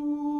Ooh.